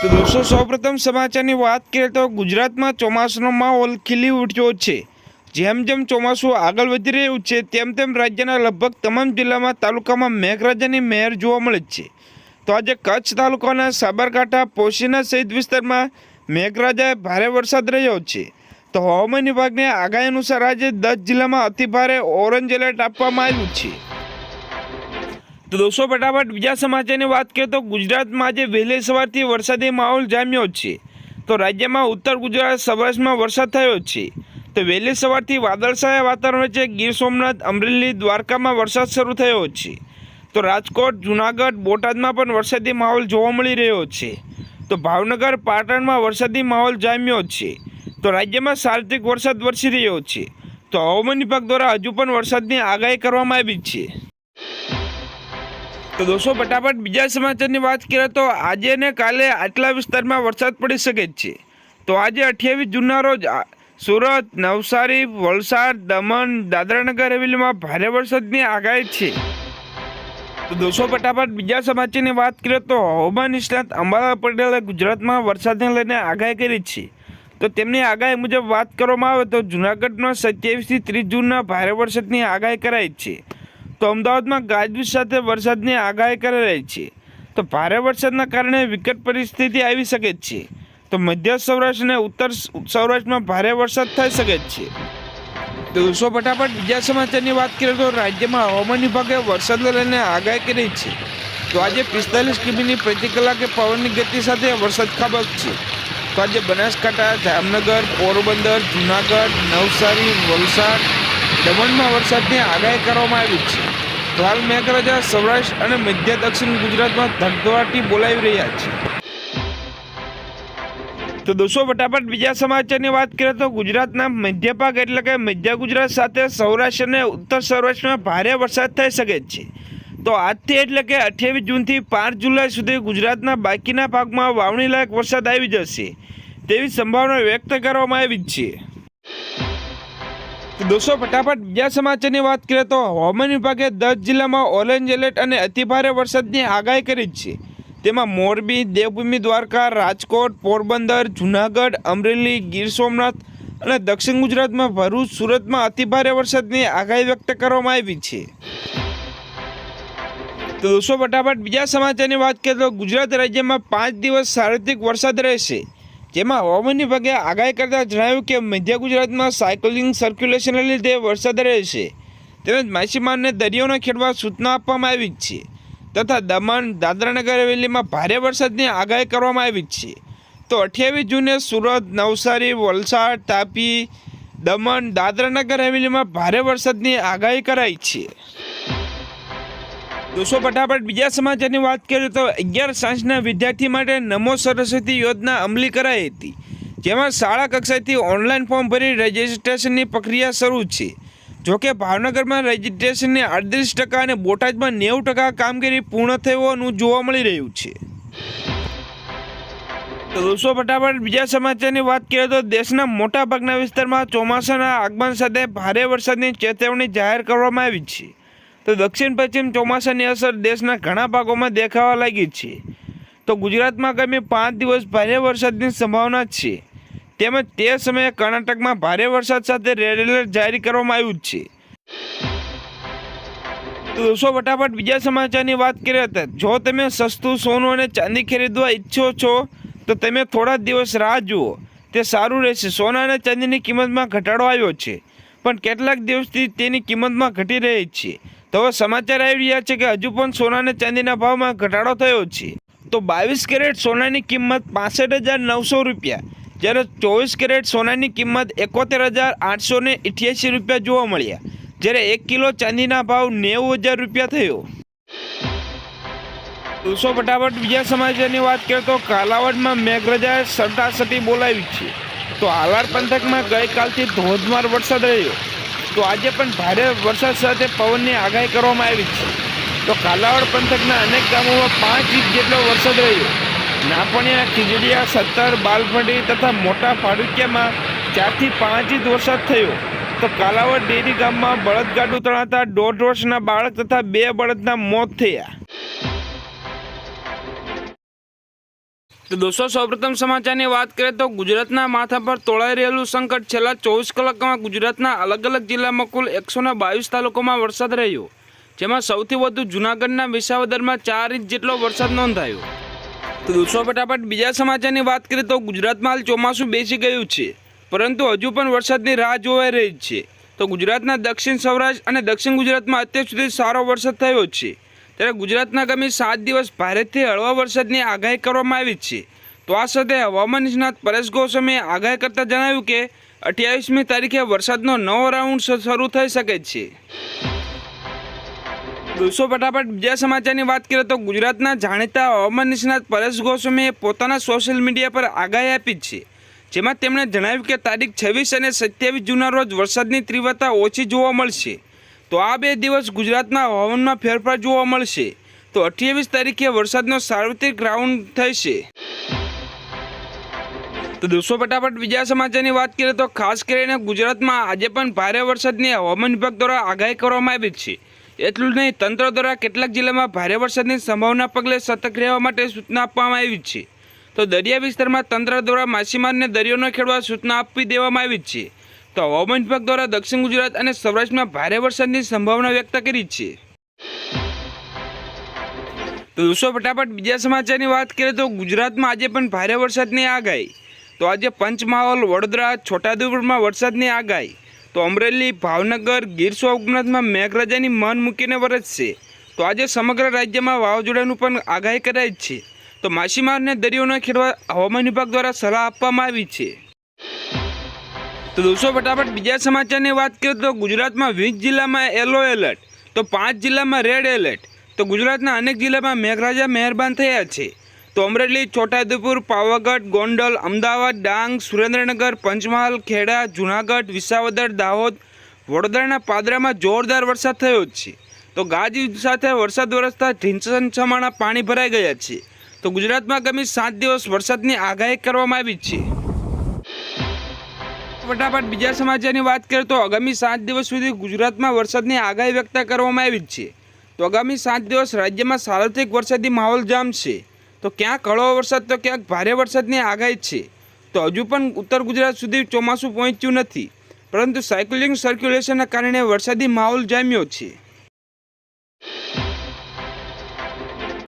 તો દોસ્તો, સૌપ્રથમ સમાચારની વાત કરીએ તો ગુજરાતમાં ચોમાસાનો માહોલ ખીલી ઉઠ્યો છે. જેમ જેમ ચોમાસું આગળ વધી રહ્યું છે, તેમ તેમ રાજ્યના લગભગ તમામ જિલ્લામાં તાલુકામાં મેઘરાજાની મહેર જોવા મળે છે. તો આજે કચ્છ તાલુકાના સાબરકાંઠા, પોશીના સહિત વિસ્તારમાં મેઘરાજાએ ભારે વરસાદ રહ્યો છે. તો હવામાન વિભાગની આગાહી અનુસાર આજે દસ જિલ્લામાં અતિભારે ઓરેન્જ એલર્ટ આપવામાં આવ્યું છે. તો દોસ્તો, ફટાફટ બીજા સમાચારની વાત કરીએ તો ગુજરાતમાં આજે વહેલી સવારથી વરસાદી માહોલ જામ્યો છે. તો રાજ્યમાં ઉત્તર ગુજરાત સૌરાષ્ટ્રમાં વરસાદ થયો છે. તો વહેલી સવારથી વાદળછાયા વાતાવરણ વચ્ચે ગીર સોમનાથ, અમરેલી, દ્વારકામાં વરસાદ શરૂ થયો છે. તો રાજકોટ, જુનાગઢ, બોટાદમાં પણ વરસાદી માહોલ જોવા મળી રહ્યો છે. તો ભાવનગર, પાટણમાં વરસાદી માહોલ જામ્યો છે. તો રાજ્યમાં સાર્વત્રિક વરસાદ વરસી રહ્યો છે. તો હવામાન વિભાગ દ્વારા હજુ પણ વરસાદની આગાહી કરવામાં આવી છે. તો દોસ્તો, ફટાફટ બીજા સમાચારની વાત કરીએ તો આજે ને કાલે આટલા વિસ્તારમાં વરસાદ પડી શકે છે. તો આજે અઠ્યાવીસ જૂનના રોજ સુરત, નવસારી, વલસાડ, દમણ, દાદરાનગર હવેલીમાં ભારે વરસાદની આગાહી છે. તો દોસ્તો, ફટાફટ બીજા સમાચારની વાત કરીએ તો હવામાન નિષ્ણાત અંબાલાલ પટેલે ગુજરાતમાં વરસાદને લઈને આગાહી કરી છે. તો તેમની આગાહી મુજબ વાત કરવામાં આવે તો જૂનાગઢમાં સત્યાવીસથી ત્રીસ જૂનના ભારે વરસાદની આગાહી કરાઈ છે. તો અમદાવાદમાં ગાજવીજ સાથે વરસાદની આગાહી કરાઈ છે. તો ભારે વરસાદના કારણે વિકટ પરિસ્થિતિ આવી શકે છે. તો મધ્ય સૌરાષ્ટ્ર અને ઉત્તર સૌરાષ્ટ્રમાં ભારે વરસાદ થઈ શકે છે. દોસ્તો ફટાફટ બીજા સમાચારની વાત કરીએ તો રાજ્યમાં હવામાન વિભાગે વરસાદને લઈને આગાહી કરી છે. તો આજે પિસ્તાલીસ કિમીની પ્રતિ કલાકે પવનની ગતિ સાથે વરસાદ ખાબકશે તો આજે બનાસકાંઠા, જામનગર, પોરબંદર, જુનાગઢ, નવસારી, વલસાડ દમણમાં વરસાદની આગાહી કરવામાં આવી છે. હાલ મેઘરાજા સૌરાષ્ટ્ર અને મધ્ય દક્ષિણ ગુજરાતમાં ધગધવાટી બોલાવી રહ્યા છે. તો દોસ્તો, ફટાફટ બીજા સમાચારની વાત કરીએ તો ગુજરાતના મધ્ય ભાગ એટલે કે મધ્ય ગુજરાત સાથે સૌરાષ્ટ્ર અને ઉત્તર સૌરાષ્ટ્રમાં ભારે વરસાદ થઈ શકે છે. તો આજથી એટલે કે અઠ્યાવીસ જૂનથી પાંચ જુલાઈ સુધી ગુજરાતના બાકીના ભાગમાં વાવણી લાયક વરસાદ આવી જશે તેવી સંભાવના વ્યક્ત કરવામાં આવી છે. દોસ્તો, ફટાફટ બીજા સમાચારની વાત કરીએ તો હવામાન વિભાગે દસ જિલ્લામાં ઓરેન્જ એલર્ટ અને અતિભારે વરસાદની આગાહી કરી છે. તેમાં મોરબી, દેવભૂમિ, દ્વારકા, રાજકોટ, પોરબંદર, જુનાગઢ, અમરેલી, ગીર સોમનાથ અને દક્ષિણ ગુજરાતમાં ભરૂચ, સુરતમાં અતિભારે વરસાદની આગાહી વ્યક્ત કરવામાં આવી છે. તો દોસ્તો, ફટાફટ બીજા સમાચારની વાત કરીએ તો ગુજરાત રાજ્યમાં પાંચ દિવસ સાર્વત્રિક વરસાદ રહેશે. જેમાં હવામાન વિભાગે આગાહી કરતાં જણાવ્યું કે મધ્ય ગુજરાતમાં સાયકલિંગ સર્ક્યુલેશનને લીધે વરસાદ રહેશે તેમજ માછીમારને દરિયોનો ખેડવા સૂચના આપવામાં આવી છે. તથા દમણ, દાદરાનગર હવેલીમાં ભારે વરસાદની આગાહી કરવામાં આવી છે. તો અઠ્યાવીસ જૂને સુરત, નવસારી, વલસાડ, તાપી, દમણ, દાદરાનગર હવેલીમાં ભારે વરસાદની આગાહી કરાઈ છે. દોસ્તો, ફટાફટ બીજા સમાચારની વાત કરીએ તો અગિયાર સાંજના વિદ્યાર્થી માટે નમો સરસ્વતી યોજના અમલી કરાઈ હતી, જેમાં શાળા કક્ષાએથી ઓનલાઈન ફોર્મ ભરી રજિસ્ટ્રેશનની પ્રક્રિયા શરૂ છે. જોકે ભાવનગરમાં રજિસ્ટ્રેશનની અડત્રીસ ટકા અને બોટાદમાં નેવું ટકા કામગીરી પૂર્ણ થઈ હોવાનું જોવા મળી રહ્યું છે. તો દોસ્તો, ફટાફટ બીજા સમાચારની વાત કરીએ તો દેશના મોટાભાગના વિસ્તારમાં ચોમાસાના આગમન સાથે ભારે વરસાદની ચેતવણી જાહેર કરવામાં આવી છે. તો દક્ષિણ પશ્ચિમ ચોમાસાની અસર દેશના ઘણા ભાગોમાં દેખાવા લાગી છે. તો ગુજરાતમાં આગામી પાંચ દિવસ ભારે વરસાદની સંભાવના છે. તેમજ તે સમયે કર્ણાટકમાં ભારે વરસાદ સાથે રેડ એલર્ટ જારી કરવામાં આવ્યું છે. દોસ્તો, ફટાફટ બીજા સમાચારની વાત કરીએ હતા જો તમે સસ્તું સોનું અને ચાંદી ખરીદવા ઈચ્છો છો, તો તમે થોડા દિવસ રાહ જુઓ. તે સારું રહેશે. સોના અને ચાંદીની કિંમતમાં ઘટાડો આવ્યો છે. પણ કેટલાક દિવસથી તેની કિંમતમાં ઘટી રહી છે. તો સમાચાર આવી રહ્યા છે કે હજુ પણ સોના અને ચાંદીના ભાવમાં ઘટાડો થયો છે. તો બાવીસ કેરેટ સોનાની કિંમત પાસઠ હજાર નવસો રૂપિયા, જ્યારે ચોવીસ કેરેટ સોનાની કિંમત એકોતેર હજાર આઠસો ને અઠ્યાસી રૂપિયા જોવા મળ્યા, જ્યારે એક કિલો ચાંદીના ભાવ નેવું હજાર રૂપિયા થયો. દોસ્તો, ફટાફટ બીજા સમાચારની વાત કરીએ તો કાલાવડમાં મેઘરજાએ સટાસટી બોલાવી છે. તો આલાર પંથકમાં ગઈકાલથી ધોધમાર વરસાદ રહ્યો. તો આજે પણ ભારે વરસાદ સાથે પવનની આગાહી કરવામાં આવી છે. તો કાલાવડ પંથકના અનેક ગામોમાં પાંચ ઇંચ જેટલો વરસાદ રહ્યો. નાપણિયા, ખીજડીયા, સત્તર બાલફંડી તથા મોટા ફાડુકિયામાં ચારથી પાંચ ઇંચ વરસાદ થયો. તો કાલાવડ ડેરી ગામમાં બળદગાડું તણાતા દોઢ વર્ષના બાળક તથા બે બળદના મોત થયા. તો દોસ્તો, સૌપ્રથમ સમાચારની વાત કરીએ તો ગુજરાતના માથા પર તોળાઈ રહેલું સંકટ છેલ્લા ચોવીસ કલાકમાં ગુજરાતના અલગ અલગ જિલ્લામાં કુલ એકસો બાવીસ તાલુકામાં વરસાદ રહ્યો, જેમાં સૌથી વધુ જૂનાગઢના વિસાવદરમાં ચાર ઇંચ જેટલો વરસાદ નોંધાયો. તો દોસ્તો, ફટાફટ બીજા સમાચારની વાત કરીએ તો ગુજરાતમાં હાલ ચોમાસું બેસી ગયું છે, પરંતુ હજુ પણ વરસાદની રાહ જોવાઈ રહી છે. તો ગુજરાતના દક્ષિણ સૌરાષ્ટ્ર અને દક્ષિણ ગુજરાતમાં અત્યાર સુધી સારો વરસાદ થયો છે. ત્યારે ગુજરાતના આગામી સાત દિવસ ભારેથી હળવા વરસાદની આગાહી કરવામાં આવી છે. તો આ સાથે હવામાન નિષ્ણાત પરેશ ગોસ્વામીએ આગાહી કરતાં જણાવ્યું કે અઠ્યાવીસમી તારીખે વરસાદનો નવો રાઉન્ડ શરૂ થઈ શકે છે. દોસ્તો, ફટાફટ બીજા સમાચારની વાત કરીએ તો ગુજરાતના જાણીતા હવામાન નિષ્ણાત પરેશ ગોસ્વામીએ પોતાના સોશિયલ મીડિયા પર આગાહી આપી છે. જેમાં તેમણે જણાવ્યું કે તારીખ છવ્વીસ અને સત્યાવીસ જૂનના રોજ વરસાદની તીવ્રતા ઓછી જોવા મળશે. તો આ બે દિવસ ગુજરાતના હવામાનમાં ફેરફાર જોવા મળશે. તો અઠ્યાવીસ તારીખે વરસાદનો સાર્વત્રિક રાઉન્ડ થશે. તો દોસ્તો, ફટાફટ બીજા સમાચારની વાત કરીએ તો ખાસ કરીને ગુજરાતમાં આજે પણ ભારે વરસાદની હવામાન વિભાગ દ્વારા આગાહી કરવામાં આવી છે. એટલું જ નહીં, તંત્ર દ્વારા કેટલાક જિલ્લામાં ભારે વરસાદની સંભાવના પગલે સતર્ક રહેવા માટે સૂચના આપવામાં આવી છે. તો દરિયા વિસ્તારમાં તંત્ર દ્વારા માછીમારને દરિયો ન ખેડવા સૂચના આપી દેવામાં આવી છે. તો હવામાન વિભાગ દ્વારા દક્ષિણ ગુજરાત અને સૌરાષ્ટ્રમાં ભારે વરસાદની સંભાવના વ્યક્ત કરી છે. તો દોસ્તો, ફટાફટ બીજા સમાચારની વાત કરીએ તો ગુજરાતમાં આજે પણ ભારે વરસાદની આગાહી. તો આજે પંચમહાલ, વડોદરા, છોટાઉદેપુરમાં વરસાદની આગાહી. તો અમરેલી, ભાવનગર, ગીર સોમનાથમાં મેઘરાજાની મન મૂકીને વરસશે. તો આજે સમગ્ર રાજ્યમાં વાવાઝોડાનું પણ આગાહી કરાઈ છે. તો માછીમારને દરિયો ન ખેડવા હવામાન વિભાગ દ્વારા સલાહ આપવામાં આવી છે. તો દોસ્તો, ફટાફટ બીજા સમાચારની વાત કરીએ તો ગુજરાતમાં વીસ જિલ્લામાં યલો એલર્ટ તો પાંચ જિલ્લામાં રેડ એલર્ટ તો ગુજરાતના અનેક જિલ્લામાં મેઘરાજા મહેરબાન થયા છે. તો અમરેલી, છોટાઉદેપુર, પાવાગઢ, ગોંડલ, અમદાવાદ, ડાંગ, સુરેન્દ્રનગર, પંચમહાલ, ખેડા, જૂનાગઢ, વિસાવદર, દાહોદ, વડોદરાના પાદરામાં જોરદાર વરસાદ થયો છે. તો ગાજવીજ સાથે વરસાદ વરસતા ઢીંચન છમાણા પાણી ભરાઈ ગયા છે. તો ગુજરાતમાં આગામી સાત દિવસ વરસાદની આગાહી કરવામાં આવી છે. ફટાફટ બીજા સમાચારની વાત કરીએ તો આગામી સાત દિવસ સુધી ગુજરાતમાં વરસાદની આગાહી વ્યક્ત કરવામાં આવી છે. તો આગામી સાત દિવસ રાજ્યમાં સાર્વત્રિક વરસાદી માહોલ જામ છે. તો ક્યાંક હળવો વરસાદ, તો ક્યાંક ભારે વરસાદની આગાહી છે. તો હજુ પણ ઉત્તર ગુજરાત સુધી ચોમાસું પહોંચ્યું નથી. પરંતુ સાયકલિંગ સર્ક્યુલેશનના કારણે વરસાદી માહોલ જામ્યો છે.